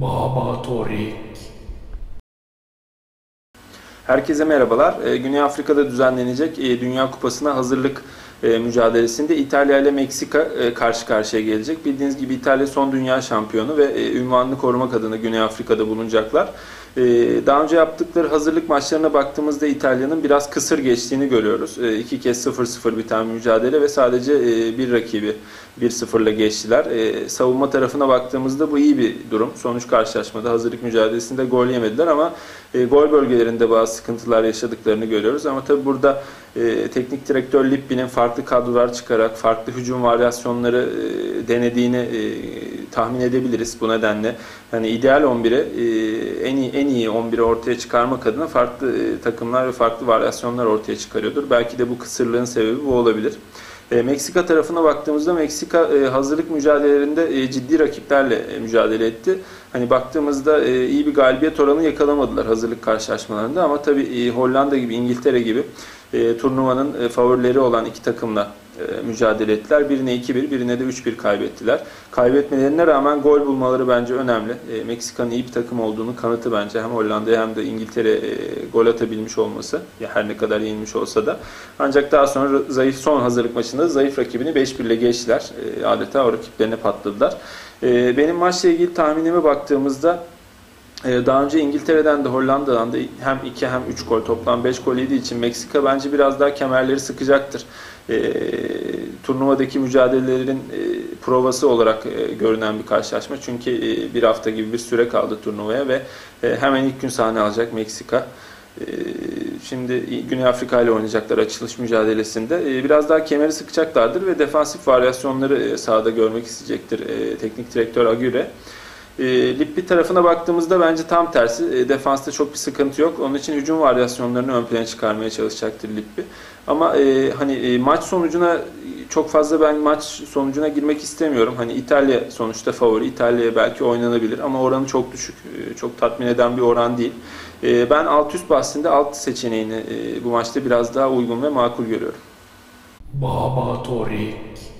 Baba Torik. Herkese merhabalar. Ee, Güney Afrika'da düzenlenecek e, Dünya Kupası'na hazırlık e, mücadelesinde İtalya ile Meksika e, karşı karşıya gelecek. Bildiğiniz gibi İtalya son dünya şampiyonu ve ünvanını korumak adına Güney Afrika'da bulunacaklar. Daha önce yaptıkları hazırlık maçlarına baktığımızda İtalya'nın biraz kısır geçtiğini görüyoruz. İki kez 0-0 biten mücadele ve sadece bir rakibi 1-0'la geçtiler. Savunma tarafına baktığımızda bu iyi bir durum. Sonuç karşılaşmada hazırlık mücadelesinde gol yemediler ama gol bölgelerinde bazı sıkıntılar yaşadıklarını görüyoruz. Ama tabi burada teknik direktör Lippi'nin farklı kadrolar çıkarak farklı hücum varyasyonları denediğini tahmin edebiliriz bu nedenle. Hani ideal 11'e en iyi en iyi 11'i ortaya çıkarmak adına farklı e, takımlar ve farklı varyasyonlar ortaya çıkarıyordur. Belki de bu kısırlığın sebebi bu olabilir. E, Meksika tarafına baktığımızda Meksika e, hazırlık mücadelelerinde e, ciddi rakiplerle e, mücadele etti. Hani baktığımızda e, iyi bir galibiyet oranı yakalamadılar hazırlık karşılaşmalarında ama tabii e, Hollanda gibi İngiltere gibi e, turnuvanın e, favorileri olan iki takımla e, mücadele ettiler. Birine 2-1, birine de 3-1 kaybettiler. Kaybetmelerine rağmen gol bulmaları bence önemli. E, Meksika'nın iyi bir takım olduğunu kanıtı bence hem Hollanda'ya hem de İngiltere e, gol atabilmiş olması. Ya her ne kadar yenilmiş olsa da. Ancak daha sonra zayıf son hazırlık maçında zayıf rakibini 5-1 ile geçtiler. E, adeta o rakiplerine patladılar. E, benim maçla ilgili tahminime baktığımızda daha önce İngiltere'den de Hollanda'dan da hem 2 hem 3 gol toplam 5 gol yediği için Meksika bence biraz daha kemerleri sıkacaktır. E, turnuvadaki mücadelelerin e, provası olarak e, görünen bir karşılaşma. Çünkü e, bir hafta gibi bir süre kaldı turnuvaya ve e, hemen ilk gün sahne alacak Meksika. E, şimdi Güney Afrika ile oynayacaklar açılış mücadelesinde. E, biraz daha kemeri sıkacaklardır ve defansif varyasyonları e, sahada görmek isteyecektir e, teknik direktör Agüre. E, Lippi tarafına baktığımızda bence tam tersi. E, defansta çok bir sıkıntı yok. Onun için hücum varyasyonlarını ön plana çıkarmaya çalışacaktır Lippi. Ama e, hani e, maç sonucuna çok fazla ben maç sonucuna girmek istemiyorum. Hani İtalya sonuçta favori. İtalya'ya belki oynanabilir ama oranı çok düşük. E, çok tatmin eden bir oran değil. Ben alt üst bahsinde alt seçeneğini e, bu maçta biraz daha uygun ve makul görüyorum. Baba Torik.